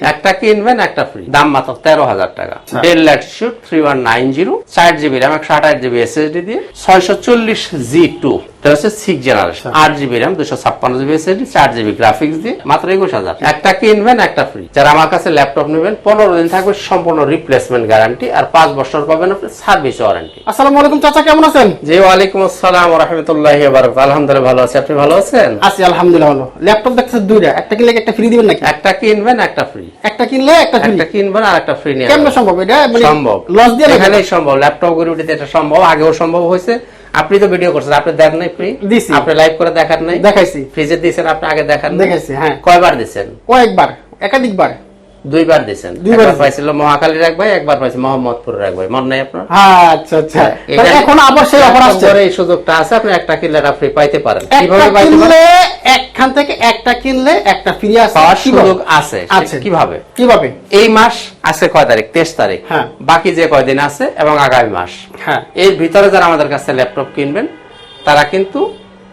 একটা কিনবেন একটা ফ্রি দাম মাত্র তেরো হাজার টাকা। Dell Latitude three one nine zero চার জিবি র্যাম একশো আঠাশ জিবি এসএসডি দিয়ে ছয়শো চল্লিশ জি টু এটা হচ্ছে সিক্স জেনারেশন আচ্ছা। আট জিবি র্যাম দুশো ছাপ্পান্ন জিবি এসএসডি চার জিবি গ্রাফিক্স দিয়ে মাত্র একুশ হাজার। একটা কিনবেন একটা ফ্রি যারা আমার কাছে ল্যাপটপ নেবেন পনেরো দিন থাকবে সম্পূর্ণ রিপ্লেসমেন্ট গ্যারান্টি আর পাঁচ বছর পাবেন আপনি সার্ভিস ওয়ারেন্টি আসসালামু আলাইকুম চাচা কেমন আছেন? জি ওয়ালাইকুম আসসালাম রহমতুল্লাহ বারকাত আলহামদুলিল্লাহ ভালো আছি। আপনি ভালো আছেন? আছি আলহামদুলিল্লাহ ভালো। ল্যাপটপ দেখতেছে দুইটা একটা কিনলে একটা ফ্রি দিবেন নাকি? একটা কিনবেন একটা ফ্রি একটা কিনলে একটা ফ্রি একটা কিনবেন আর একটা ফ্রি নিয়ে কেমন সম্ভব? এটা মানে সম্ভব। লস দিয়ে এখানেই সম্ভব। ল্যাপটপ গরিবিটিতে এটা সম্ভব আগেও সম্ভব হয়েছে। আপনি তো ভিডিও করছেন আপনি দেন নাই ফ্রি দিছি। আপনি লাইভ করে দেখার নাই? দেখাইছি। ফ্রিজে দিয়েছেন আপনি আগে দেখান নাই? দেখাইছি, হ্যাঁ। কয়বার দিয়েছেন কয়েকবার একাধিকবার। দুইবার দিয়েছেন দুইবার পাইছিল মহাকালীর এক ভাই একবার পাইছে মোহাম্মদপুরের এক ভাই। মনে নাই আপনার? হ্যাঁ আচ্ছা আচ্ছা। তাহলে এখন আবার সেই অফার আসছে। এই সুযোগটা আছে আপনি একটা কিলার ফ্রি পাইতে পারেন। কীভাবে পাইতে পারেন? কিনলে একখান থেকে একটা কিনলে একটা ফ্রি আছে পাওয়ার? সুযোগ আছে আছে। কীভাবে? কীভাবে? এই মাস আছে কয় তারিখ? তেইশ তারিখ। হ্যাঁ। বাকি যে কয়দিন আছে এবং আগামী মাস। হ্যাঁ। এর ভিতরে যারা আমাদের কাছে ল্যাপটপ কিনবেন তারা কিন্তু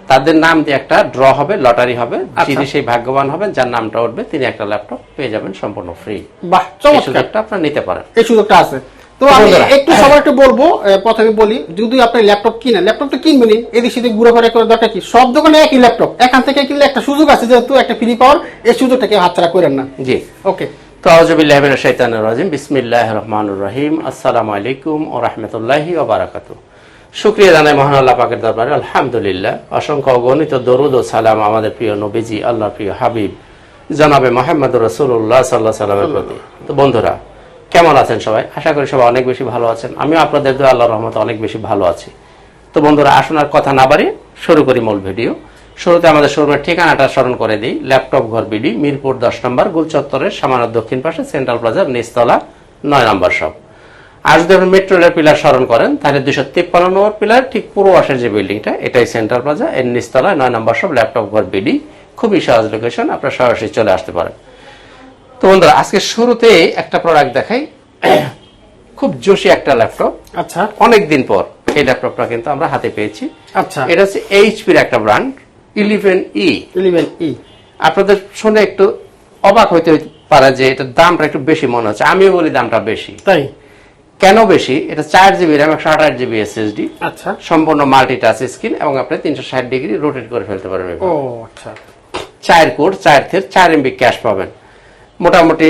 তাদের নাম দিয়ে একটা ড্র হবে লটারি হবে। আচ্ছা। যিনি সেই ভাগ্যবান হবেন যার নামটা উঠবে তিনি একটা ল্যাপটপ পেয়ে যাবেন সম্পূর্ণ ফ্রি। বাহ চমৎকার। আপনারা নিতে পারেন। এই সুযোগটা আছে। তো আমি একটু সবার একটু বলব প্রথমে বলি যদি আপনি ল্যাপটপ কিনেন ল্যাপটপ তো এদিক সেদিক করে দরকার কি? সব দোকানে একই ল্যাপটপ এখান থেকে কিনলে একটা সুযোগ আছে যেহেতু একটা ফ্রি পাওয়ার এই সুযোগটাকে হাতছাড়া করেন না। জি। ওকে তো মিনাশ শাইতানির রাজিম বিসমিল্লাহির রহমানির রহিম আসসালামু আলাইকুম ওয়া রাহমাতুল্লাহি ওয়া বারাকাতুহু। শুকরিয়া জানাই মহান আল্লাহ পাকের দরবারে আলহামদুলিল্লাহ। অসংখ্য অগণিত দরুদ ও সালাম আমাদের প্রিয় নবীজি আল্লাহর প্রিয় হাবিব জনাবে মোহাম্মদ রাসূলুল্লাহ সাল্লাল্লাহু সাল্লামের প্রতি। তো বন্ধুরা কেমন আছেন সবাই? আশা করি সবাই অনেক বেশি ভালো আছেন। আমিও আপনাদের দোয়া, আল্লাহর রহমতে অনেক বেশি ভালো আছি। তো বন্ধুরা, আসুন আর কথা না বাড়ি শুরু করি মূল ভিডিও। শুরুতে আমাদের শোরুমের ঠিকানাটা স্মরণ করে দিই, ল্যাপটপ ঘর বিডি, মিরপুর দশ নম্বর গুল চত্বরের সামান্য দক্ষিণ পাশে, সেন্ট্রাল প্লাজার নিচতলা নয় নম্বর শপ। আর যদি আপনি মেট্রো রেলের পিলার স্মরণ করেন, তাহলে দুশো তিপ্পান্ন নম্বর পিলার, ঠিক পুরো আসের যে বিল্ডিংটা, এটাই সেন্ট্রাল প্লাজা, এর নিচতলায় নয় নম্বর শপ, ল্যাপটপ ঘর বিডি। খুবই সহজ লোকেশন আপনার সরাসরি চলে আসতে পারেন। তো বন্ধুরা আজকে শুরুতে একটা প্রোডাক্ট দেখাই। খুব জোশি একটা ল্যাপটপ আচ্ছা। অনেক দিন পর এই ল্যাপটপটা কিন্তু আমরা হাতে পেয়েছি। আচ্ছা। এটা হচ্ছে এইচপির একটা brand eleven E eleven E আপনাদের শুনে একটু অবাক হইতে পারে যে এটার দামটা একটু বেশি মনে হচ্ছে। আমিও বলি দামটা বেশি। তাই? কেন বেশি? এটা চার জিবি র্যাম একশো আঠাশ জিবি এসএসডি আচ্ছা। সম্পূর্ণ মাল্টি টাচ স্ক্রিন এবং আপনি তিনশো ষাট ডিগ্রি রোটেট করে ফেলতে পারবেন। ও আচ্ছা। চার কোড চার থের চার এমবি ক্যাশ পাবেন। মোটামুটি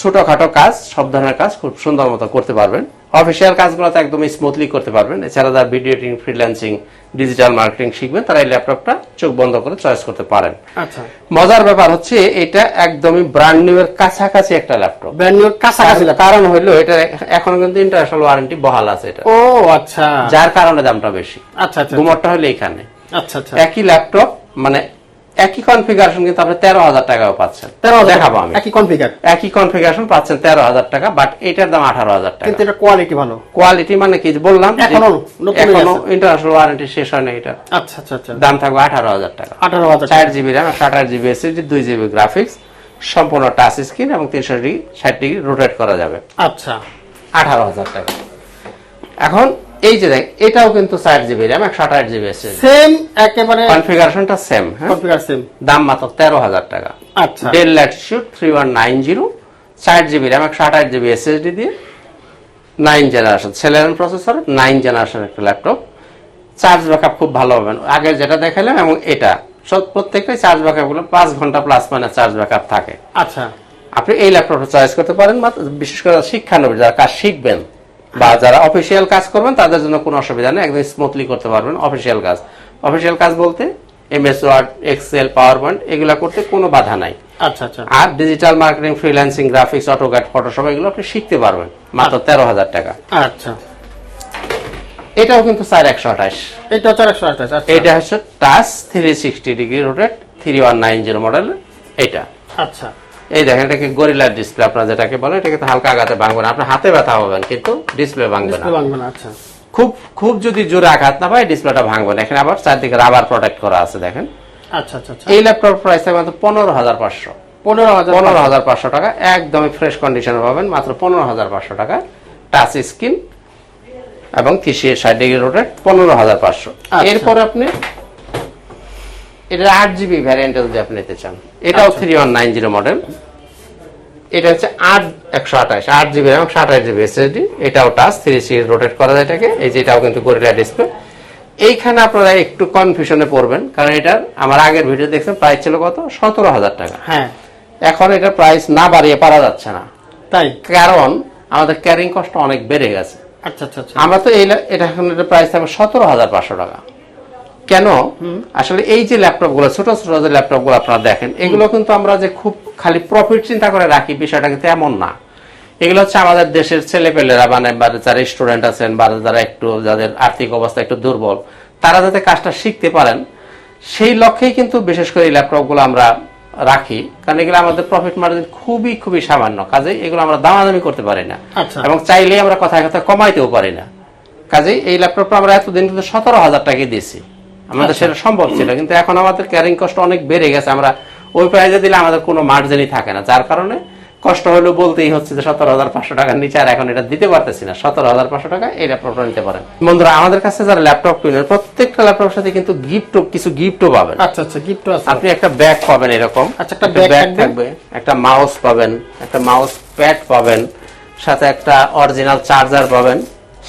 ছোটখাটো কাজ সব ধরনের কাজ খুব সুন্দর মতো করতে পারবেন। অফিসিয়াল কাজগুলো তো একদম স্মুথলি করতে পারবেন। এছাড়া যারা video editing freelancing digital marketing শিখবেন তারা এই ল্যাপটপটা চোখ বন্ধ করে চয়েস করতে পারেন। আচ্ছা। মজার ব্যাপার হচ্ছে এটা একদমই ব্র্যান্ড নিউ এর কাছাকাছি একটা ল্যাপটপ ব্র্যান্ড নিউ কাছাকাছি ল্যাপটপ। কারণ হইল এটা এখনও কিন্তু ইন্টারন্যাশনাল ওয়ারেন্টি বহাল আছে এটা। ও আচ্ছা। যার কারণে দামটা বেশি। আচ্ছা আচ্ছা গুমরটা হলো এখানে। আচ্ছা আচ্ছা। একই ল্যাপটপ মানে একই কনফিগারেশন কিন্তু আপনি তেরো হাজার টাকাও পাচ্ছেন। তেরো দেখাবো আমি। একই কনফিগার একই কনফিগারেশন পাচ্ছেন তেরো হাজার টাকা বাট এটার দাম আঠারো হাজার টাকা। কিন্তু এটা কোয়ালিটি ভালো। কোয়ালিটি মানে কি? বললাম এখনও এখনও। ইন্টারন্যাশনাল ওয়ারেন্টি শেষ হয় না এটা। আচ্ছা আচ্ছা আচ্ছা। দাম থাকবে আঠারো হাজার টাকা। আঠারো হাজার চার জিবি র্যাম একশো আঠাশ জিবি এসএসডি দুই জিবি গ্রাফিক্স সম্পূর্ণ টাচ স্ক্রিন এবং তিনশো ডিগ্রি ষাট ডিগ্রি রোটেট করা যাবে। আচ্ছা। আঠারো হাজার টাকা। এখন এই যে দেখ এটাও কিন্তু চার জিবি র্যাম একশো আঠাশ জিবি এসএসডি সেম একেবারে কনফিগারেশনটা সেম হ্যাঁ? কনফিগার সেম দাম মাত্র তেরো হাজার টাকা। আচ্ছা। ওয়ান নাইন জিরো চার জিবি র্যাম একশো আঠাশ জিবি এসএসডি দিয়ে nine generation Celeron processor nine generation একটা ল্যাপটপ চার্জ ব্যাকআপ খুব ভালো হবে। আগে যেটা দেখালাম এবং এটা। সব প্রত্যেকটাই চার্জ ব্যাকআপগুলো পাঁচ ঘণ্টা প্লাস মানে চার্জ ব্যাকআপ থাকে। আচ্ছা। আপনি এই ল্যাপটপটা চয়েস করতে পারেন বিশেষ করে শিক্ষানবী যারা কাজ শিখবেন। বা যারা অফিসিয়াল কাজ করবেন তাদের জন্য কোনো অসুবিধা নেই। একদম স্মুথলি করতে পারবেন অফিসিয়াল কাজ। অফিসিয়াল কাজ বলতে MS Word Excel PowerPoint এগুলো করতে কোনো বাধা নাই। আচ্ছা আচ্ছা। আর digital marketing freelancing graphics AutoCAD Photoshop এগুলো আপনি শিখতে পারবেন। মাত্র তেরো হাজার টাকা। আচ্ছা। এটাও কিন্তু চার একশো আঠাশ। এটা হচ্ছে একশো আঠাশ আচ্ছা। এটা হচ্ছে touch three sixty degree rotate three one nine zero model এটা। আচ্ছা। এই দেখেন এটাকে গরিলার ডিসপ্লে আপনারা যেটাকে বলেন এটাকে তো হালকা আঘাতে ভাঙবে না। আপনার হাতে ব্যথা হবেন কিন্তু ডিসপ্লে ভাঙবে না। ডিসপ্লে ভাঙবে না আচ্ছা। খুব খুব যদি জোরে আঘাত না পায় ডিসপ্লেটা ভাঙবে না। এখানে আবার চারদিকে রাবার প্রোটেক্ট করা আছে দেখেন। আচ্ছা আচ্ছা আচ্ছা। এই ল্যাপটপ প্রাইস মাত্র পনেরো হাজার পাঁচশো। পনেরো হাজার পনেরো হাজার পাঁচশো টাকা। একদমই ফ্রেশ কন্ডিশনে পাবেন মাত্র পনেরো হাজার পাঁচশো টাকা। টাচ স্ক্রিন এবং তিরিশে ষাট ডিগ্রি রোটেট পনেরো হাজার পাঁচশো। আচ্ছা। এরপর আপনি এটা আট জিবি ভ্যারিয়েন্টে যদি আপনি নিতে চান। এটাও three one nine zero model এটা হচ্ছে আট একশো আঠাশ আট জিবি একশো আঠাশ জিবি এসএসডি এটাও টাচ থ্রি সি রোটেট করা যায় এটাকে। এই যে এটাও কিন্তু গরিলা ডিসপ্লে এইখানে আপনারা একটু কনফিউশনে পড়বেন কারণ এটার আমার আগের ভিডিও দেখছেন প্রাইস ছিল কত? সতেরো হাজার টাকা। হ্যাঁ। এখন এটার প্রাইস না বাড়িয়ে পারা যাচ্ছে না। তাই? কারণ আমাদের ক্যারিং কস্ট অনেক বেড়ে গেছে। আচ্ছা আচ্ছা আচ্ছা। আমরা তো এই এটা এখন এটা প্রাইস থাকবে সতেরো হাজার পাঁচশো টাকা। কেন? আসলে এই যে ল্যাপটপগুলো ছোট ছোট যে ল্যাপটপগুলো আপনারা দেখেন এগুলো কিন্তু আমরা যে খুব খালি প্রফিট চিন্তা করে রাখি বিষয়টা কিন্তু এমন না। এগুলো হচ্ছে আমাদের দেশের ছেলেপেলেরা মানে যারা স্টুডেন্ট আছেন বা যারা একটু যাদের আর্থিক অবস্থা একটু দুর্বল তারা যাতে কাজটা শিখতে পারেন সেই লক্ষ্যেই কিন্তু বিশেষ করে এই ল্যাপটপগুলো আমরা রাখি। কারণ এগুলো আমাদের প্রফিট মার্জিন খুবই খুবই সামান্য। কাজে এগুলো আমরা দামাদামি করতে পারি না। আচ্ছা। এবং চাইলেই আমরা কথায় কথা কমাইতেও পারি না। কাজেই এই ল্যাপটপটা আমরা এতদিন কিন্তু সতেরো হাজার টাকা দিয়েছি। আমাদের সেটা সম্ভব ছিল কিন্তু এখন আমাদের ক্যারিং কষ্ট অনেক বেড়ে গেছে। আমরা ওই প্রাইজে দিলে আমাদের কোনো মার্জিনই থাকে না যার কারণে কষ্ট হলেও বলতেই হচ্ছে যে সতেরো হাজার পাঁচশো টাকার নিচে আর এখন এটা দিতে পারতেছি না। সতেরো হাজার পাঁচশো টাকা এই ল্যাপটপটা নিতে পারেন। বন্ধুরা আমাদের কাছে যারা ল্যাপটপ কিনেন প্রত্যেকটা ল্যাপটপের সাথে কিন্তু গিফট কিছু গিফটও পাবেন। আচ্ছা আচ্ছা গিফট আছে। আপনি একটা ব্যাগ পাবেন এরকম। আচ্ছা, একটা ব্যাগ। থাকবে। একটা মাউস পাবেন একটা মাউস প্যাড পাবেন সাথে একটা অরিজিনাল চার্জার পাবেন।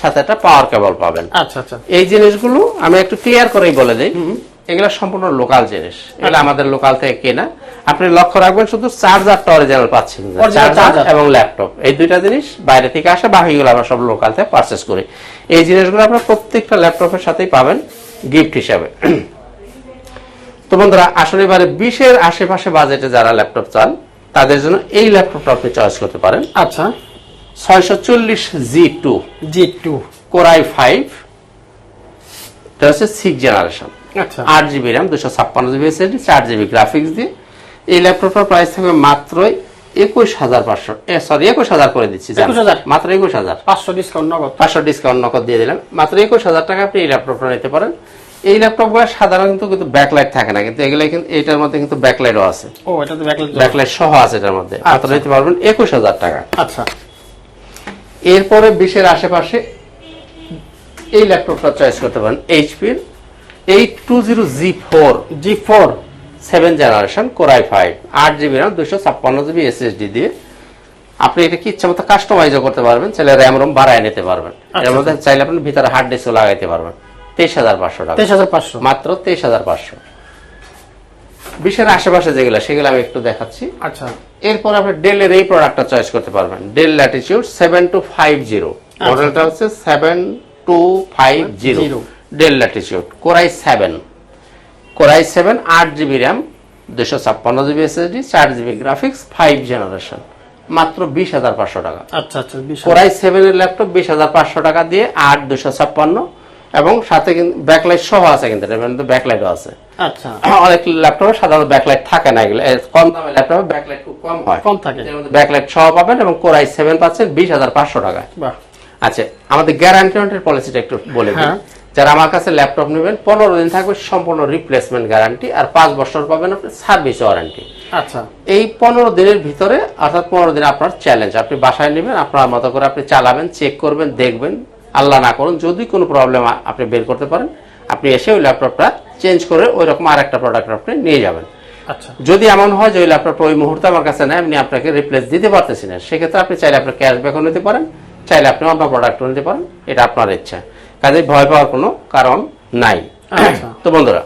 সাথে একটা পাওয়ার কেবল পাবেন। আচ্ছা আচ্ছা। এই জিনিসগুলো আমি একটু ক্লিয়ার করেই বলে দিই। এগুলো সম্পূর্ণ লোকাল জিনিস। এগুলো আমাদের লোকাল থেকে কেনা। আপনি লক্ষ্য রাখবেন শুধু চার্জারটা অরিজিনাল পাচ্ছেন চার্জার এবং ল্যাপটপ এই দুইটা জিনিস বাইরে থেকে আসে বাকিগুলো আমরা সব লোকাল থেকে পারচেস করি। এই জিনিসগুলো আপনার প্রত্যেকটা ল্যাপটপের সাথেই পাবেন গিফট হিসাবে। তো বন্ধুরা আসলে এবারে বিশের আশেপাশে বাজেটে যারা ল্যাপটপ চান তাদের জন্য এই ল্যাপটপটা আপনি চয়েস করতে পারেন। আচ্ছা। ছয়শো চল্লিশ G two. G two. Core i five. এটা হচ্ছে সিক্স জেনারেশন আচ্ছা। আট জিবি র্যাম দুশো ছাপ্পান্ন জিবি এসএসডি চার জিবি গ্রাফিক্স দিয়ে। এই ল্যাপটপটার প্রাইস থাকবে মাত্র একুশ হাজার পাঁচশো সরি একুশ হাজার করে দিচ্ছি মাত্র একুশ হাজার। পাঁচশো ডিসকাউন্ট নগদ। পাঁচশো ডিসকাউন্ট নকদ দিয়ে দিলাম। মাত্র একুশ হাজার টাকা আপনি এই ল্যাপটপটা নিতে পারেন। এই ল্যাপটপগুলো সাধারণত কিন্তু ব্যাকলাইট থাকে না কিন্তু এগুলো কিন্তু এটার মধ্যে কিন্তু ব্যাকলাইটও আছে। ও এটা তো ব্যাকলাইট ব্যাকলাইট সহ আছে এটার মধ্যে। মাত্র আচ্ছা। নিতে পারবেন একুশ হাজার টাকা। আচ্ছা। এরপরে বিশের আশেপাশে এই ল্যাপটপটা চয়েস করতে পারেন এইচপির eight two zero G four G four seven generation core i five আট জিবি র্যাম দুশো ছাপ্পান্ন জিবি এসএসডি দিয়ে। আপনি এটা কি ইচ্ছা মতো কাস্টমাইজও করতে পারবেন চাইলে র্যাম রোম বাড়ায় নিতে পারবেন। এর মধ্যে চাইলে আপনি ভিতরে হার্ড ডিস্কও লাগাইতে পারবেন। তেইশ হাজার পাঁচশো টাকা। তেইশ হাজার পাঁচশো। মাত্র তেইশ হাজার পাঁচশো। বিশের আশেপাশে যেগুলো সেগুলো আমি একটু দেখাচ্ছি। আচ্ছা। এরপর আপনি ডেলের এই প্রোডাক্টটা চয়েস করতে পারবেন। Dell Latitude seven two five zero মডেলটা হচ্ছে seven two five zero. Dell Latitude core i seven core i seven আট জিবি র্যাম দুশো ছাপ্পান্ন জিবি এসএসডি চার জিবি গ্রাফিক্স ফাইভ জেনারেশন মাত্র বিশ হাজার পাঁচশো টাকা। আচ্ছা আচ্ছা বিশ হাজার। কোরাই সেভেনের ল্যাপটপ বিশ হাজার পাঁচশো টাকা দিয়ে আট দুশো ছাপ্পান্ন এবং সাথে কিন্তু ব্যাকলাইট সহ আছে কিন্তু ব্যাকলাইটও আছে। আচ্ছা। অনেক ল্যাপটপে সাধারণত ব্যাকলাইট থাকে না এগুলো। কম দামের ল্যাপটপে ব্যাকলাইট খুব কম হয়। কম থাকে। ব্যাকলাইট সহ পাবেন এবং কোরাই সেভেন পাচ্ছেন বিশ হাজার পাঁচশো টাকায়। আচ্ছা আমাদের গ্যারান্টি পলিসিটা একটু বলে দিই। হ্যাঁ। যারা আমার কাছে ল্যাপটপ নেবেন পনেরো দিন থাকবে সম্পূর্ণ রিপ্লেসমেন্ট গ্যারান্টি আর পাঁচ বছর পাবেন আপনি সার্ভিস ওয়ারেন্টি আচ্ছা। এই পনেরো দিনের ভিতরে অর্থাৎ পনেরো দিন আপনার চ্যালেঞ্জ আপনি বাসায় নেবেন আপনার মতো করে আপনি চালাবেন চেক করবেন দেখবেন আল্লাহ না করুন যদি কোনো প্রবলেম আপনি বের করতে পারেন আপনি এসে ওই ল্যাপটপটা চেঞ্জ করে ওই রকম আর একটা প্রোডাক্ট আপনি নিয়ে যাবেন। আচ্ছা। যদি এমন হয় যে ওই ল্যাপটপটা ওই মুহূর্তে আমার কাছে নেই আপনি আপনাকে রিপ্লেস দিতে পারতেছি না। সেক্ষেত্রে আপনি চাইলে আপনার ক্যাশব্যাকও নিতে পারেন চাইলে আপনি অন্য প্রোডাক্টও নিতে পারেন এটা আপনার ইচ্ছা। কাজে ভয় পাওয়ার কোনো কারণ নাই। আচ্ছা। তো বন্ধুরা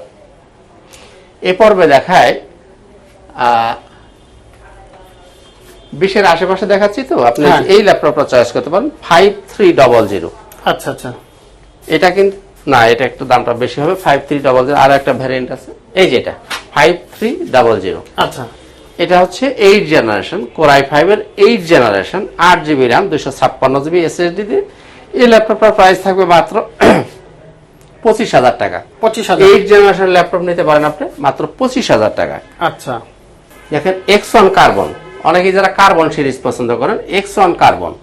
এ পর্বে দেখায় বিশের আশেপাশে দেখাচ্ছি তো আপনি হ্যাঁ। এই ল্যাপটপটা চয়েস করতে পারেন ফাইভ থ্রি ডবল জিরো আচ্ছা আচ্ছা। এটা কিন্তু না এটা একটু দামটা বেশি হবে ফাইভ থ্রি ডবল জিরো আর একটা ভ্যারিয়েন্ট আছে। এই যেটা ফাইভ থ্রি ডাবল জিরো আচ্ছা। এটা হচ্ছে eight generation core i five এর এইট জেনারেশন আট জিবি র্যাম দুশো ছাপ্পান্ন জিবি এসএসডি দিয়ে এই ল্যাপটপটার প্রাইস থাকবে মাত্র পঁচিশ হাজার টাকা। পঁচিশ হাজার। এইট জেনারেশন ল্যাপটপ নিতে পারেন আপনি মাত্র পঁচিশ হাজার টাকা আচ্ছা। দেখেন এক্স ওয়ান কার্বন অনেকেই যারা কার্বন সিরিজ পছন্দ করেন এক্স ওয়ান কার্বন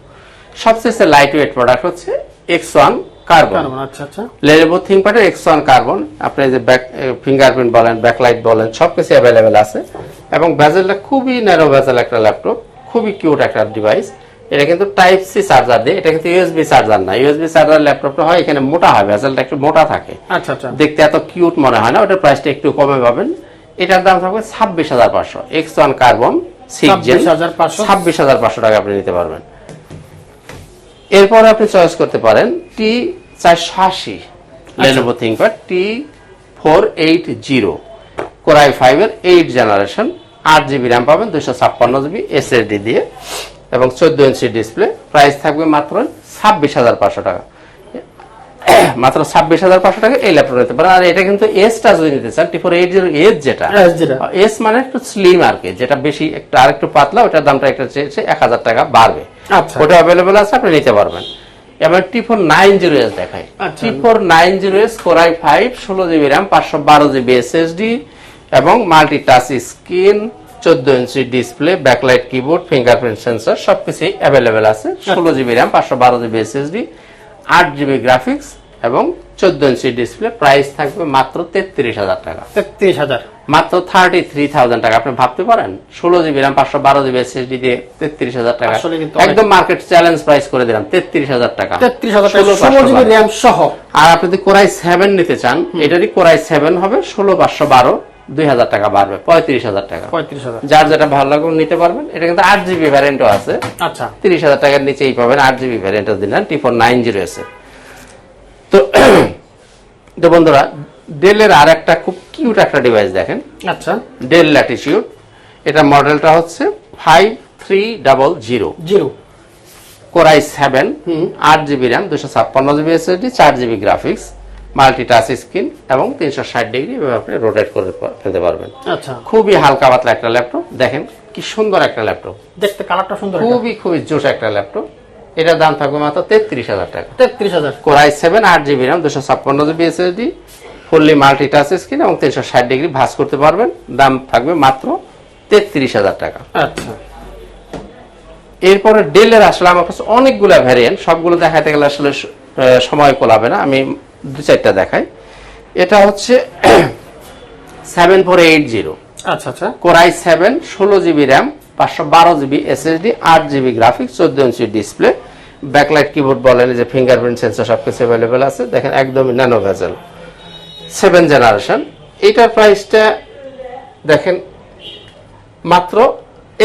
সবচেয়ে লাইট ওয়েট প্রোডাক্ট হচ্ছে এক্স ওয়ান কার্বন আচ্ছা আচ্ছা। লেনেভো থিংকপ্যাডের এক্স ওয়ান কার্বন আপনি যে ব্যাক ফিঙ্গারপ্রিন্ট বলেন ব্যাকলাইট বলেন সবকিছু অ্যাভেলেবেল আছে। এবং ভেজেলটা খুবই ন্যারো ভেজেল একটা ল্যাপটপ খুবই কিউট একটা ডিভাইস এটা কিন্তু টাইপ সি চার্জার দিয়ে এটা কিন্তু ইউএসবি চার্জার না। ইউএসবি চার্জার ল্যাপটপটা হয় এখানে মোটা হয় ভেজেলটা একটু মোটা থাকে। আচ্ছা আচ্ছা। দেখতে এত কিউট মনে হয় না ওটার প্রাইসটা একটু কমে পাবেন। এটার দাম থাকবে ছাব্বিশ হাজার পাঁচশো। X one carbon six gen 26,500 ছাব্বিশ হাজার পাঁচশো টাকা আপনি নিতে পারবেন। এরপরে আপনি চয়েস করতে পারেন টি চারশো আশি। Lenovo ThinkPad T four eight zero core i ফাইভের এইট জেনারেশন আট জিবি র্যাম পাবেন দুশো ছাপ্পান্ন জিবি এসএসডি দিয়ে। এবং চোদ্দ ইঞ্চি ডিসপ্লে প্রাইস থাকবে মাত্র ছাব্বিশ হাজার পাঁচশো টাকা। মাত্র ছাব্বিশ হাজার পাঁচশো টাকা এই ল্যাপটপ নিতে পারেন আর এটা কিন্তু এসটা যদি নিতে চান T four eight zero S যেটা। এস মানে একটু স্লিম আর কি যেটা বেশি একটু আর একটু পাতলা ওটার দামটা একটা চেয়েছে এক হাজার টাকা বাড়বে। আচ্ছা। ওটা অ্যাভেলেবেল আছে আপনি নিতে পারবেন। এবার T four nine zero S দেখাই। আচ্ছা। T four nine zero S core i five ষোলো জিবি র্যাম পাঁচশো বারো জিবি এসএসডি এবং মাল্টি টাচ স্ক্রিন চোদ্দ ইঞ্চি display backlight keyboard fingerprint sensor সবকিছুই অ্যাভেলেবেল আছে। ষোলো জিবি র্যাম পাঁচশো বারো জিবি এসএসডি আট জিবি গ্রাফিক্স এবং চোদ্দ ইঞ্চি ডিসপ্লে প্রাইস থাকবে মাত্র তেত্রিশ হাজার টাকা। তেত্রিশ হাজার। মাত্র থার্টি থ্রি থাউজেন্ড টাকা। আপনি ভাবতে পারেন ষোলো জিবি র্যাম পাঁচশো বারো জিবি এসএসডি দিয়ে তেত্রিশ হাজার টাকা। একদম মার্কেট চ্যালেঞ্জ প্রাইস করে দিলাম তেত্রিশ হাজার টাকা। তেত্রিশ হাজার ষোলো জিবি র্যাম সহ। আর আপনি যদি কোরাই সেভেন নিতে চান এটারই কোরাই সেভেন হবে ষোলো পাঁচশো বারো দুই হাজার টাকা বাড়বে পঁয়ত্রিশ হাজার টাকা। পঁয়ত্রিশ হাজার। যার যেটা ভালো লাগবে নিতে পারবেন। এটা কিন্তু আট জিবি ভ্যারিয়েন্টও আছে। আচ্ছা। তিরিশ হাজার টাকার নিচেই পাবেন আট জিবি ভ্যারিয়েন্টও দিলেন টি ফোর নাইন জিরো তো তো বন্ধুরা ডেলের আর একটা খুব কিউট একটা ডিভাইস দেখেন। আচ্ছা। ডেল ল্যাটিটিউড এটা মডেলটা হচ্ছে five three double zero. Zero core i seven আট জিবি র্যাম দুশো ছাপ্পান্ন জিবি এসএসডি চার GB graphics multi touch screen এবং তিনশো ষাট ডিগ্রি আপনি রোটেট করে ফেলতে পারবেন। আচ্ছা। খুবই হালকা পাতলা একটা ল্যাপটপ দেখেন কি সুন্দর একটা ল্যাপটপ দেখতে কালারটা সুন্দর খুবই খুবই জোশ একটা ল্যাপটপ এটার দাম থাকবে মাত্র তেত্রিশ হাজার টাকা। তেত্রিশ হাজার। কোরাই সেভেন আট জিবি র্যাম দুশো ছাপ্পান্ন GB SSD fully multi touch screen এবং তিনশো ষাট ডিগ্রি ভাঁজ করতে পারবেন। দাম থাকবে মাত্র তেত্রিশ হাজার টাকা। আচ্ছা। এরপরে ডেলের আসলে আমার কাছে অনেকগুলো ভ্যারিয়েন্ট সবগুলো দেখাতে গেলে আসলে সময় কোলাবে না। আমি দু চারটা দেখাই। এটা হচ্ছে সেভেন ফোর এইট জিরো আচ্ছা আচ্ছা। কোরাই সেভেন ষোলো জিবি র্যাম পাঁচশো বারো জিবি এসএসডি আট জিবি গ্রাফিক্স চোদ্দ ইঞ্চি ডিসপ্লে ব্যাকলাইট কিবোর্ড বলেন যে ফিঙ্গারপ্রিন্ট সেন্সর সবকিছু অ্যাভেলেবেল আছে। দেখেন একদমই ন্যানো ভেজেল সেভেন জেনারেশন। এটার প্রাইসটা দেখেন মাত্র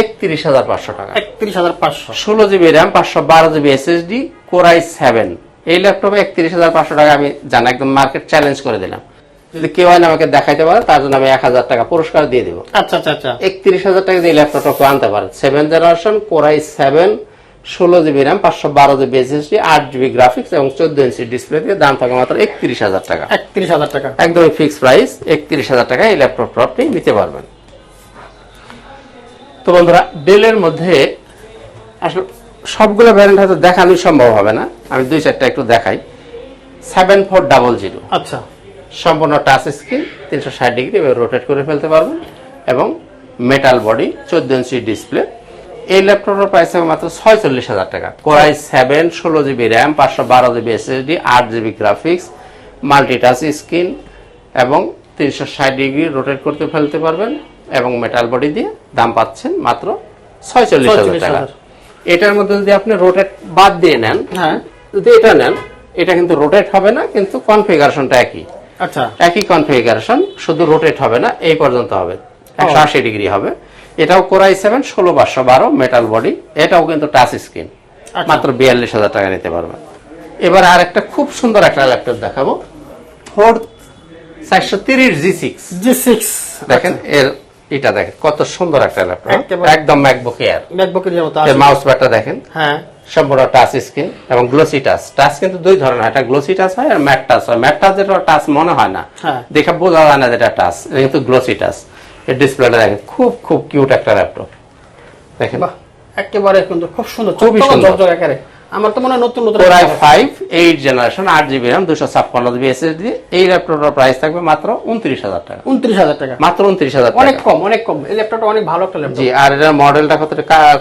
একত্রিশ হাজার পাঁচশো টাকা। একত্রিশ হাজার পাঁচশো। ষোলো জিবি র্যাম পাঁচশো বারো জিবি এসএসডি কোরাই সেভেন। এই ল্যাপটপে একত্রিশ হাজার পাঁচশো টাকা আমি জানা একদম মার্কেট চ্যালেঞ্জ করে দিলাম। যদি কেউ হয় আমাকে দেখাইতে পারে তার জন্য আমি এক হাজার টাকা পুরস্কার দিয়ে দিব। আচ্ছা আচ্ছা আচ্ছা। একত্রিশ হাজার টাকা দিয়ে ল্যাপটপটা আনতে পারে। Seven generation core i seven ষোলো জিবি র্যাম পাঁচশো বারো জিবি এসএসডি আট জিবি গ্রাফিক্স এবং চোদ্দ ইঞ্চি ডিসপ্লে দিয়ে দাম থাকে মাত্র একত্রিশ হাজার টাকা। একত্রিশ হাজার টাকা। একদমই ফিক্সড প্রাইস একত্রিশ হাজার টাকা এই ল্যাপটপটা আপনি নিতে পারবেন। তো বন্ধুরা ডেলের মধ্যে আসলে সবগুলো ভ্যারিয়েন্ট হয়তো দেখানোই সম্ভব হবে না। আমি দুই চারটা একটু দেখাই। সেভেন ফোর ডাবল জিরো আচ্ছা। সম্পূর্ণ টাচ স্ক্রিন তিনশো ষাট ডিগ্রি রোটেট করে ফেলতে পারবেন। এবং মেটাল বডি চোদ্দ ইঞ্চি ডিসপ্লে এই ল্যাপটপের প্রাইস হবে মাত্র ছয়চল্লিশ হাজার টাকা। কোরাই সেভেন ষোলো জিবি র্যাম পাঁচশো বারো জিবি এসএসডি আট GB graphics multi touch screen এবং তিনশো ষাট ডিগ্রি রোটেট করতে ফেলতে পারবেন এবং মেটাল বডি দিয়ে দাম পাচ্ছেন মাত্র ছয়চল্লিশ হাজার টাকা। এটার মধ্যে যদি আপনি রোটেট বাদ দিয়ে নেন হ্যাঁ। যদি এটা নেন এটা কিন্তু রোটেট হবে না কিন্তু কনফিগারেশনটা একই। আচ্ছা। একই কনফিগারেশন শুধু রোটেট হবে না এই পর্যন্ত হবে। একশো আশি ডিগ্রি হবে। এটাও কোরাই সেভেন ষোলো পাঁচশো বারো মেটাল বডি এটাও কিন্তু টাচ স্ক্রিন আচ্ছা। মাত্র বিয়াল্লিশ হাজার টাকা নিতে পারবেন। এবার আর একটা খুব সুন্দর একটা ল্যাপটপ দেখাবো। ফোর চারশো তিরিশ জি সিক্স জি সিক্স দেখেন এর এটা দেখেন কত সুন্দর একটা ল্যাপটপ একদম ম্যাকবুক এয়ার ম্যাকবুকের মতো। এর মাউস প্যাডটা দেখেন। হ্যাঁ। সম্পূর্ণ টাচ স্ক্রিন এবং গ্লোসি টাচ টাচ কিন্তু দুই ধরনের একটা গ্লোসি টাচ হয় আর ম্যাট টাচ হয়। ম্যাট টাচ যেটা টাচ মনে হয় না। হ্যাঁ। দেখে বোঝা যায় না যেটা টাচ এটা কিন্তু গ্লোসি টাচ এর ডিসপ্লেটা দেখেন খুব খুব কিউট একটা ল্যাপটপ। দেখেন। বাহ একেবারে কিন্তু খুব সুন্দর খুবই সুন্দর। একেবারে আমার তো মনে হয় নতুন নতুন core i five eight generation আট জিবি র্যাম দুশো ছাপ্পান্ন জিবি এসএসডি এই ল্যাপটপটার প্রাইস থাকবে মাত্র উনত্রিশ হাজার টাকা। উনত্রিশ হাজার টাকা। মাত্র উনত্রিশ হাজার অনেক কম অনেক কম। এই ল্যাপটপটা অনেক ভালো একটা ল্যাপটপ। জি আর এটার মডেলটা কত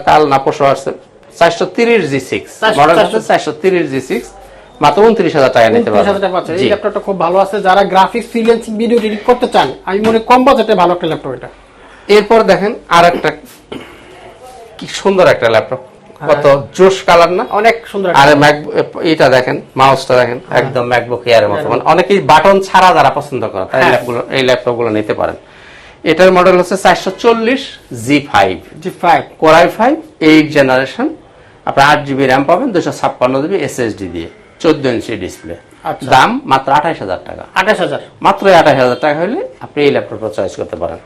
কাল না পরশু আসছে। চারশো তিরিশ জি সিক্স মডেল চারশো তিরিশ জি সিক্স মাত্র উনত্রিশ হাজার টাকা নিতে পারবেন। এই ল্যাপটপটা খুব ভালো আছে। যারা গ্রাফিক্স ফ্রিল্যান্সিং ভিডিও এডিট করতে চান আমি মনে কম বাজেটে ভালো একটা ল্যাপটপ এটা। এরপর দেখেন আর একটা কি সুন্দর একটা ল্যাপটপ কত জোশ কালার না? অনেক সুন্দর আর ম্যাক এটা দেখেন মাউসটা দেখেন একদম ম্যাকবুক মতো। মানে অনেকেই বাটন ছাড়া যারা পছন্দ করে তাই হ্যাঁ। ল্যাপগুলো এই ল্যাপটপগুলো নিতে পারেন। এটার মডেল হচ্ছে চারশো চল্লিশ G five G five core i five eight generation আপনার আট জিবি র্যাম পাবেন দুশো ছাপ্পান্ন জিবি এসএসডি দিয়ে। চোদ্দ ইঞ্চি ডিসপ্লে আচ্ছা। দাম মাত্র আঠাইশ হাজার টাকা। আঠাশ হাজার। মাত্র আঠাইশ হাজার টাকা হলে আপনি এই ল্যাপটপটা চয়েস করতে পারেন।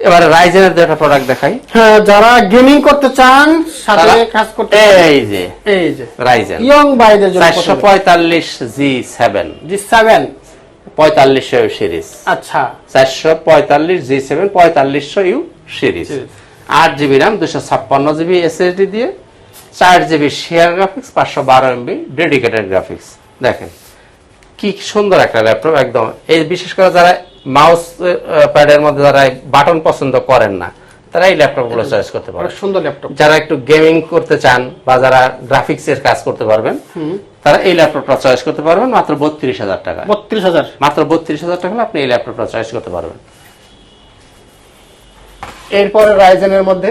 এবারে রাইজেনের একটা প্রোডাক্ট দেখাই। হ্যাঁ যারা গেমিং করতে চান সাথে কাজ করতে এই যে এই যে রাইজেন ইয়ং ভাইদের জন্য চারশো পঁয়তাল্লিশ জি সেভেন জি সেভেন পঁয়তাল্লিশশো সিরিজ আচ্ছা। চারশো পঁয়তাল্লিশ জি সেভেন পঁয়তাল্লিশশো ইউ সিরিজ Series। আট জিবি র্যাম দুশো ছাপ্পান্ন জিবি এসএসডি দিয়ে চার জিবি শেয়ার গ্রাফিক্স পাঁচশো বারো এমবি ডেডিকেটেড গ্রাফিক্স দেখেন কি সুন্দর একটা ল্যাপটপ একদম। এই বিশেষ করে যারা মাউস প্যাডের মধ্যে যারা বাটন পছন্দ করেন না তারা এই ল্যাপটপগুলো চয়েস করতে পারে সুন্দর ল্যাপটপ যারা একটু গেমিং করতে চান বা যারা গ্রাফিক্স এর কাজ করতে পারবেন তারা এই ল্যাপটপটা চয়েস করতে পারবেন মাত্র বত্রিশ হাজার টাকা। বত্রিশ হাজার। মাত্র বত্রিশ হাজার টাকা আপনি এই ল্যাপটপটা চয়েস করতে পারবেন। এরপরে রাইজেনের মধ্যে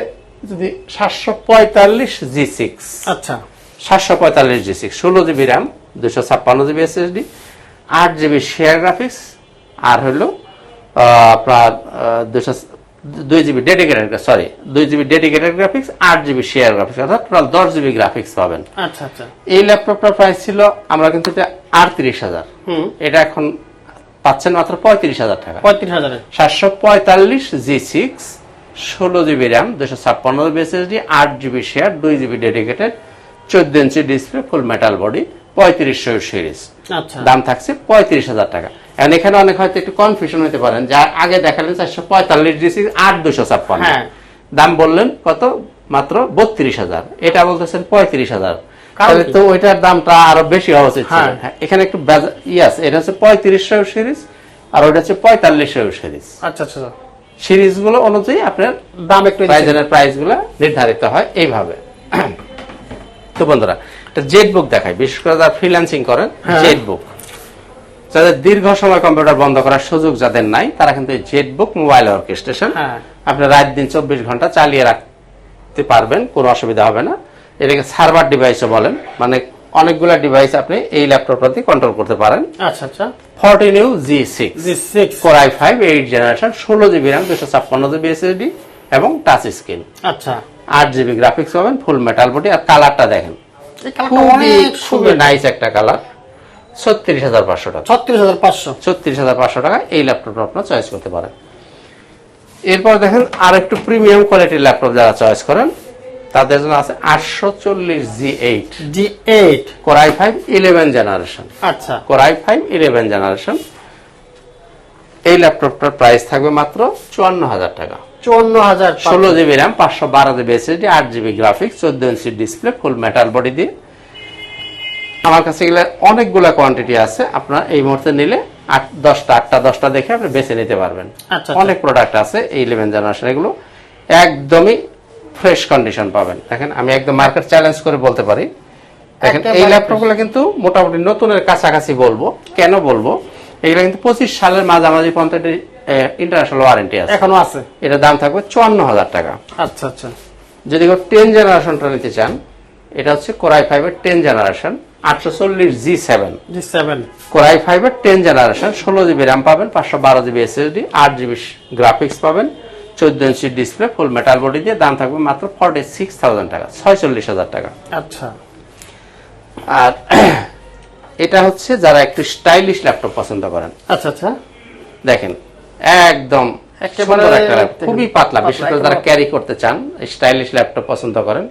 যদি সাতশো পঁয়তাল্লিশ জি সিক্স। আচ্ছা। সাতশো পঁয়তাল্লিশ জি সিক্স। ষোলো জিবি র্যাম দুশো ছাপ্পান্ন জিবি এসএসডি আট জিবি শেয়ার গ্রাফিক্স আর হলো আপনার দুশো দুই জিবি ডেডিকেটেড সরি দুই জিবি ডেডিকেটেড গ্রাফিক্স আট জিবি শেয়ার গ্রাফিক্স অর্থাৎ টোটাল দশ জিবি গ্রাফিক্স পাবেন। আচ্ছা আচ্ছা। এই ল্যাপটপটার প্রাইস ছিল আমরা কিন্তু এটা আটত্রিশ হাজার। হুম। এটা এখন পাচ্ছেন মাত্র পঁয়ত্রিশ হাজার টাকা। পঁয়ত্রিশ হাজারের। সাতশো পঁয়তাল্লিশ জি সিক্স ষোলো জিবি র্যাম দুশো ছাপ্পান্ন জিবি এসএসডি আট জিবি শেয়ার দুই জিবি ডেডিকেটেড চোদ্দ ইঞ্চি ডিসপ্লে ফুল মেটাল বডি পঁয়ত্রিশশো সিরিজ আচ্ছা। দাম থাকছে পঁয়ত্রিশ হাজার টাকা। এখন এখানে অনেক হয়তো একটু কনফিউশন হতে পারেন যা আগে দেখালেন চারশো পঁয়তাল্লিশ সিক্স আট দুশো ছাপ্পান্ন। হ্যাঁ। দাম বললেন কত? মাত্র বত্রিশ হাজার। এটা বলতেছেন পঁয়ত্রিশ হাজার। তাহলে তো ওইটার দামটা আরও বেশি হওয়া উচিত হ্যাঁ। হ্যাঁ, এখানে একটু ইয়াস এটা হচ্ছে পঁয়ত্রিশশো সিরিজ আর ওইটা হচ্ছে পঁয়তাল্লিশশো সিরিজ আচ্ছা আচ্ছা। সিরিজগুলো অনুযায়ী আপনার দাম একটু প্রাইজের প্রাইসগুলো নির্ধারিত হয় এইভাবে। তো বন্ধুরা জেট বুক দেখায় বিশেষ করে যারা ফ্রিল্যান্সিং করেন হ্যাঁ। জেট বুক যাদের দীর্ঘ সময় কম্পিউটার বন্ধ করার সুযোগ যাদের নাই তারা কিন্তু জেট বুক মোবাইল অর্কেস্ট্রেশন হ্যাঁ। আপনি রাত দিন চব্বিশ ঘণ্টা চালিয়ে রাখতে পারবেন কোনো অসুবিধা হবে না। এটাকে সার্ভার ডিভাইসও বলেন মানে অনেকগুলা ডিভাইস আপনি এই ল্যাপটপটা দিয়ে কন্ট্রোল করতে পারেন। আচ্ছা আচ্ছা। Fourteen U G six G six core I five eight generation ষোলো জিবি র্যাম দুশো ছাপ্পান্ন জিবি এসএসডি এবং টাচ স্ক্রিন আচ্ছা। আট জিবি গ্রাফিক্স পাবেন ফুল মেটাল বডি আর কালারটা দেখেন। খুবই খুবই নাইস একটা কালার ছত্রিশ হাজার পাঁচশো টাকা। ছত্রিশ হাজার পাঁচশো। ছত্রিশ হাজার পাঁচশো টাকা এই ল্যাপটপটা আপনার চয়েস করতে পারেন। এরপর দেখেন আর একটু প্রিমিয়াম কোয়ালিটির ল্যাপটপ যারা চয়েস করেন তাদের জন্য আছে আটশো চল্লিশ G eight. G eight. Core i five eleven generation আচ্ছা। Core i five eleven generation এই ল্যাপটপটার প্রাইস থাকবে মাত্র চুয়ান্ন হাজার টাকা। চুয়ান্ন হাজার ষোলো জিবি র্যাম পাঁচশো বারো জিবি এসএসডি আট জিবি গ্রাফিক্স চোদ্দ ইঞ্চি ডিসপ্লে ফুল মেটাল বডি দিয়ে। আমার কাছে গেলে অনেকগুলো কোয়ান্টিটি আছে। আপনার এই মুহূর্তে নিলে আট দশটা আটটা দশটা দেখে আপনি বেছে নিতে পারবেন। আচ্ছা, অনেক প্রোডাক্ট আছে এই ইলেভেন জেনারেশন এগুলো। একদমই ফ্রেশ কন্ডিশন পাবেন। দেখেন আমি একদম মার্কেট চ্যালেঞ্জ করে বলতে পারি। দেখেন এই ল্যাপটপগুলো কিন্তু মোটামুটি নতুনের কাছাকাছি বলব। কেন বলব? এগুলো কিন্তু পঁচিশ সালের মাঝামাঝি পর্যন্ত ইন্টারন্যাশনাল ওয়ারেন্টি আছে। এখনও আছে। এটার দাম থাকবে চুয়ান্ন হাজার টাকা। আচ্ছা আচ্ছা। যদি কেউ টেন জেনারেশনটা নিতে চান এটা হচ্ছে কোরাই ফাইভের টেন জেনারেশন আটশো চল্লিশ G seven G seven core i ফাইভের টেন জেনারেশন ষোলো জিবি র্যাম পাবেন পাঁচশো বারো জিবি এসএসডি আট জিবি গ্রাফিক্স পাবেন। চোদ্দ ইঞ্চি ডিসপ্লে ফুল মেটাল বডি দিয়ে দাম থাকবে মাত্র ফর্টি সিক্স থাউজেন্ড টাকা ছয়চল্লিশ হাজার টাকা। আচ্ছা। আর এটা হচ্ছে যারা একটু স্টাইলিশ ল্যাপটপ পছন্দ করেন। আচ্ছা আচ্ছা। দেখেন একদম একেবারে খুবই পাতলা পাতলা, বিশেষ করে যারা ক্যারি করতে চান স্টাইলিশ ল্যাপটপ পছন্দ করেন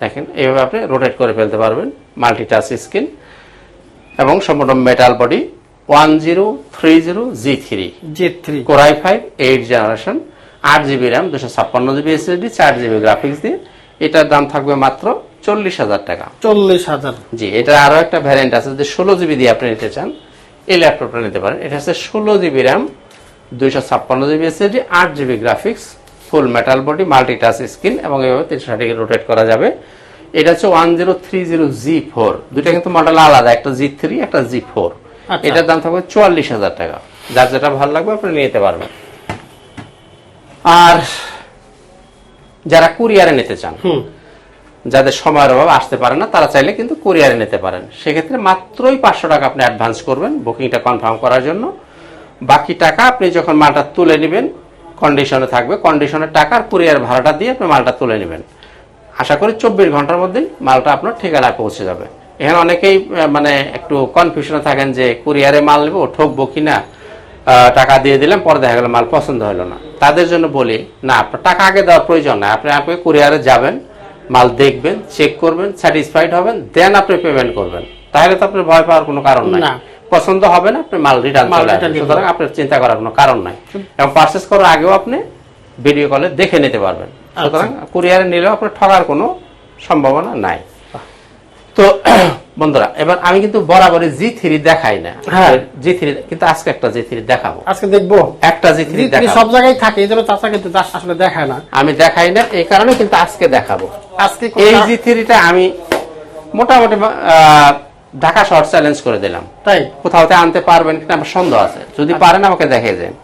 দেখেন এইভাবে আপনি রোটেট করে ফেলতে পারবেন মাল্টি টাচ স্ক্রিন এবং সম্পূর্ণ metal body one zero three zero G three G three core i five eight generation আট জিবি র্যাম দুশো ছাপ্পান্ন জিবি এসএসডি চার জিবি গ্রাফিক্স দিয়ে। এটার দাম থাকবে মাত্র চল্লিশ হাজার টাকা। চল্লিশ হাজার। জি এটা আরও একটা ভ্যারিয়েন্ট আছে যে ষোলো জিবি দিয়ে আপনি নিতে চান এই ল্যাপটপটা নিতে পারেন। এটা হচ্ছে ষোলো জিবি র্যাম দুইশো ছাপ্পান্ন জিবি এসএসডি আট GB graphics full metal body multi touch screen এবং এভাবে তিনশো ষাট রোটেট করা যাবে। এটা হচ্ছে one zero three zero G four. দুইটা কিন্তু মডেল আলাদা একটা জি থ্রি একটা জি ফোর। আচ্ছা। এটার দাম থাকবে চুয়াল্লিশ হাজার টাকা। যার যেটা ভালো লাগবে আপনি নিয়ে যেতে পারবেন। আর যারা কুরিয়ারে নিতে চান যাদের সময়ের অভাব আসতে পারে না তারা চাইলে কিন্তু কুরিয়ারে নিতে পারেন। সেক্ষেত্রে মাত্রই পাঁচশো টাকা আপনি অ্যাডভান্স করবেন বুকিংটা কনফার্ম করার জন্য। বাকি টাকা আপনি যখন মালটা তুলে নেবেন কন্ডিশনে থাকবে। কন্ডিশনের টাকার কুরিয়ার ভাড়াটা দিয়ে আপনি মালটা তুলে নেবেন। আশা করি চব্বিশ ঘণ্টার মধ্যেই মালটা আপনার ঠিকানায় পৌঁছে যাবে। এখানে অনেকেই মানে একটু কনফিউশনে থাকেন যে কুরিয়ারে মাল নেব ঠকবো কিনা টাকা দিয়ে দিলাম পরে দেখা গেল মাল পছন্দ হলো না। তাদের জন্য বলি না আপনার টাকা আগে দেওয়ার প্রয়োজন নাই। আপনি আপনি কুরিয়ারে যাবেন মাল দেখবেন চেক করবেন স্যাটিসফাইড হবেন দেন আপনি পেমেন্ট করবেন। তাহলে তো আপনার ভয় পাওয়ার কোনো কারণ নাই। পছন্দ হবে না আপনি মাল রিটার্ন মাল চলে সুতরাং আপনার চিন্তা করার কোনো কারণ নাই। এবং পার্চেস করার আগেও আপনি ভিডিও কলে দেখে নিতে পারবেন। আচ্ছা। সুতরাং কুরিয়ারে নিলেও আপনার ঠকার কোনো সম্ভাবনা নাই। তো বন্ধুরা এবার আমি কিন্তু বরাবরই জি থ্রি দেখাই না। হ্যাঁ। জি থ্রি কিন্তু আজকে একটা জি থ্রি দেখাবো। আজকে দেখব। একটা জি থ্রি সব জায়গায় থাকে এই জন্য চাচা কিন্তু আসলে দেখায় না। আমি দেখাই না এই কারণে কিন্তু আজকে দেখাবো। আজকে এই জি থ্রিটা আমি মোটামুটি ঢাকা শহর চ্যালেঞ্জ করে দিলাম। তাই? কোথাওতে আনতে পারবেন কিনা আমার সন্দেহ আছে। যদি পারেন আমাকে দেখে যান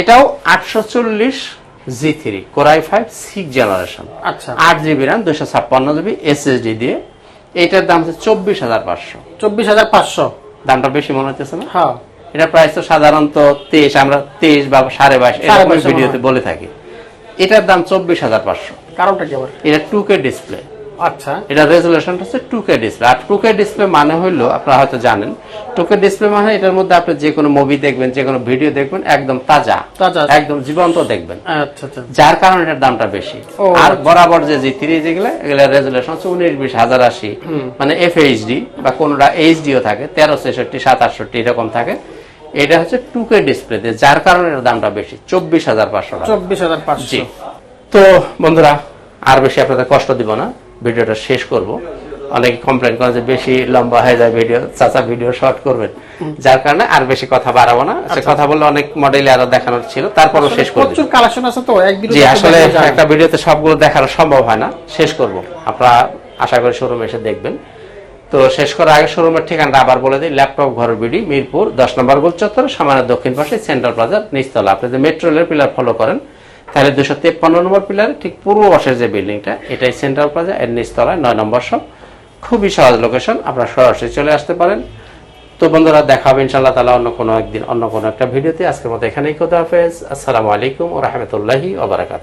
এটাও আটশো চল্লিশ G three core i five six generation আচ্ছা। আট জিবি র্যাম দুশো ছাপ্পান্ন জিবি এসএসডি দিয়ে এইটার দাম হচ্ছে চব্বিশ হাজার পাঁচশো। চব্বিশ হাজার পাঁচশো। দামটা বেশি মনে হচ্ছে না? হ্যাঁ। এটা প্রাইস তো সাধারণত তেইশ আমরা তেইশ বা সাড়ে বাইশ এরকম ভিডিওতে বলে থাকি। এটার দাম চব্বিশ হাজার পাঁচশো। কারণটা কি আবার? এটা টু কে ডিসপ্লে আচ্ছা। এটা হচ্ছে টু কে ডিসপ্লে আর টু কে ডিসপ্লে মানে হইল আপনারা হয়তো জানেন টু কে ডিসপ্লে মানে এটার মধ্যে আপনি যে কোনো মুভি দেখবেন যে কোনো ভিডিও দেখবেন একদম তাজা। তাজা। একদম জীবন্ত দেখবেন। আচ্ছা আচ্ছা। যার কারণে এটার দামটা বেশি। আর বরাবর যে জি থ্রি যেগুলো এগুলো রেজুলেশন হচ্ছে উনিশ বিশ হাজার আশি। মানে এফ এইচডি বা কোনটা এইচডিও থাকে তেরো ছেষট্টি সাত আটষট্টি এরকম থাকে। এটা হচ্ছে টু কে ডিসপ্লে যার কারণে এর দামটা বেশি চব্বিশ হাজার পাঁচশো চব্বিশ হাজার পাঁচশো। তো বন্ধুরা আর বেশি আপনাদের কষ্ট দিব না। ভিডিওটা শেষ করব। অনেকে কমপ্লেন করে যে বেশি লম্বা হয়ে যায় ভিডিও চাচা ভিডিও শর্ট করবেন। যার কারণে আর বেশি কথা বাড়াবো না। সে কথা বললে অনেক মডেলে আরও দেখানোর ছিল তারপরও শেষ করে দিই। প্রচুর কালেকশন আছে তো এক জি আসলে একটা ভিডিওতে সবগুলো দেখানো সম্ভব হয় না। শেষ করব। আপনারা আশা করি শোরুমে এসে দেখবেন। তো শেষ করার আগে শোরুমের ঠিকানাটা আবার বলে দিই ল্যাপটপ ঘরের বিডি মিরপুর দশ নম্বর গোল চত্বর সামান্য দক্ষিণ পাশে সেন্ট্রাল প্লাজার নিচতলা। আপনি যদি মেট্রো রেলের পিলার ফলো করেন তাহলে দুশো তেপ্পান্ন নম্বর পিলারে ঠিক পূর্ব পাশের যে বিল্ডিংটা, এটাই সেন্ট্রাল প্লাজা এর নিচতলায় নয় নম্বর সব খুবই সহজ লোকেশন আপনারা সরাসরি চলে আসতে পারেন। তো বন্ধুরা, দেখা হবে ইনশাল্লাহ তালা অন্য কোনো একদিন, অন্য কোনো একটা ভিডিওতে। আজকের মতো এখানেই কথা হাফেজ। আসসালামু আলাইকুম ও রহমতুল্লাহি ওবরাকাত